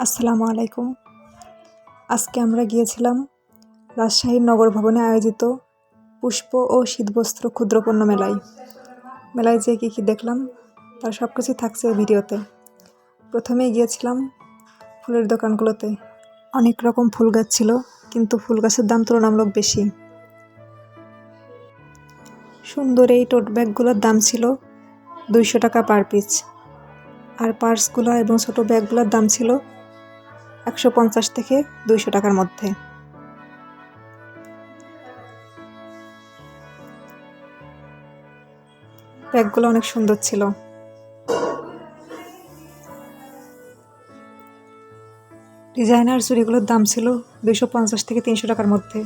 আসসালামু আলাইকুম। আজকে আমরা গিয়েছিলাম রাজশাহীর নগর ভবনে আয়োজিত পুষ্প ও শীতবস্ত্র ক্ষুদ্রপণ্য মেলায়। মেলায় যেয়ে কী কী দেখলাম তার সব কিছুই থাকছে এই ভিডিওতে। প্রথমেই গিয়েছিলাম ফুলের দোকানগুলোতে। অনেক রকম ফুল গাছ ছিল, কিন্তু ফুল গাছের দাম তুলনামূলক বেশি। সুন্দর এই টোট ব্যাগগুলোর দাম ছিল দুইশো টাকা পার পিস। আর পার্সগুলো এবং ছোটো ব্যাগগুলোর দাম ছিল একশো পঞ্চাশ থেকে দুইশো টাকার মধ্যে। ব্যাগগুলো অনেক সুন্দর ছিল। ডিজাইনার চুড়িগুলোর দাম ছিল দুইশো পঞ্চাশ থেকে তিনশো টাকার মধ্যে।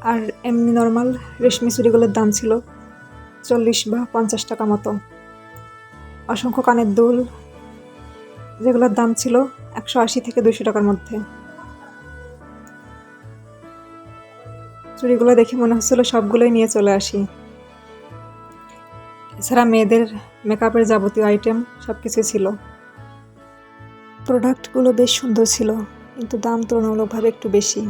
আর এমনি নর্মাল রেশমি চুড়িগুলোর দাম ছিল চল্লিশ বা পঞ্চাশ টাকা মতো। অসংখ্য কানের দুল যেগুলোর দাম ছিল একশো আশি থেকে দুশো টাকার মধ্যে। চুড়িগুলো দেখে মনে হচ্ছিল সবগুলোই নিয়ে চলে আসি। এছাড়া মেয়েদের মেকআপের যাবতীয় আইটেম সব কিছু ছিল প্রোডাক্টগুলো বেশ সুন্দর ছিল, কিন্তু দাম তুলনামূলকভাবে একটু বেশি।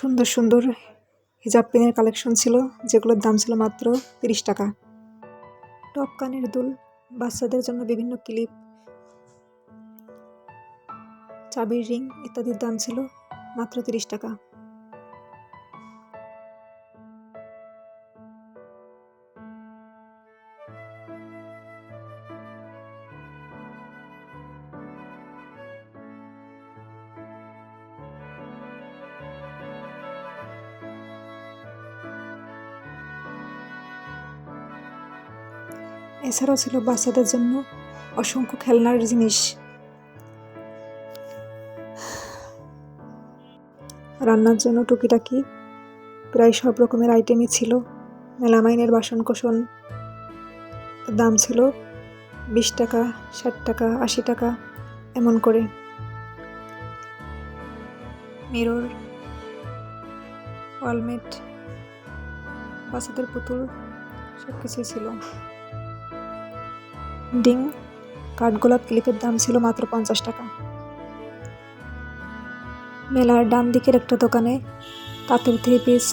সুন্দর সুন্দর হিজাব পেনের কালেকশন ছিল, যেগুলোর দাম ছিল মাত্র তিরিশ টাকা। টপ কানের দুল, বাচ্চাদের জন্য বিভিন্ন ক্লিপ, চাবির রিং ইত্যাদির দাম ছিল মাত্র তিরিশ টাকা। এছাড়াও ছিল বাচ্চাদের জন্য অসংখ্য খেলনার জিনিস। রান্নার জন্য টুকিটাকি, প্রায় সব রকমের আইটেমই ছিল। মেলামাইনের বাসন কোসন দাম ছিল বিশ টাকা, ষাট টাকা, আশি টাকা, এমন করে। মিরর, ওয়ালমেট, বাচ্চাদের পুতুল সব কিছুই ছিল। ডিং, কাঠগোলাপ ক্লিপের দাম ছিল মাত্র পঞ্চাশ টাকা। মেলার ডান দিকের একটা দোকানে তাঁতের three piece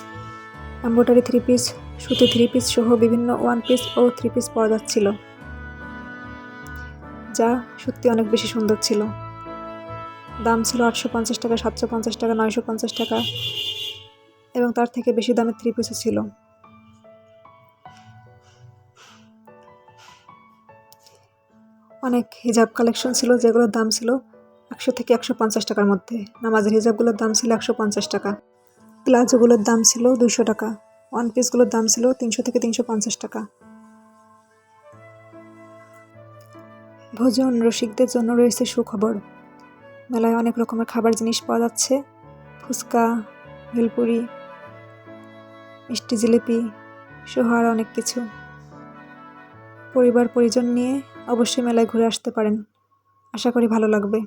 embroidery three piece সুতি থ্রি পিস সহ বিভিন্ন ওয়ান পিস ও থ্রি পিস পাওয়া যাচ্ছিল, যা সত্যি অনেক বেশি সুন্দর ছিল। দাম ছিল আটশো পঞ্চাশ টাকা, সাতশো পঞ্চাশ টাকা, নয়শো পঞ্চাশ টাকা এবং তার থেকে বেশি দামের থ্রি পিসও ছিল। অনেক হিজাব কালেকশন ছিল, যেগুলোর দাম ছিল একশো থেকে একশো পঞ্চাশ টাকার মধ্যে। নামাজের হিজাবগুলোর দাম ছিল একশো পঞ্চাশ টাকা। প্লাজোগুলোর দাম ছিল দুশো টাকা। ওয়ান পিসগুলোর দাম ছিল তিনশো থেকে তিনশো পঞ্চাশ টাকা। ভোজন রসিকদের জন্য রয়েছে সুখবর। মেলায় অনেক রকমের খাবার জিনিস পাওয়া যাচ্ছে। ফুচকা, ভেলপুরি, মিষ্টি জিলিপি সহ আর অনেক কিছু। পরিবার পরিজন নিয়ে অবশ্যই মেলায় ঘুরে আসতে পারেন। আশা করি ভালো লাগবে।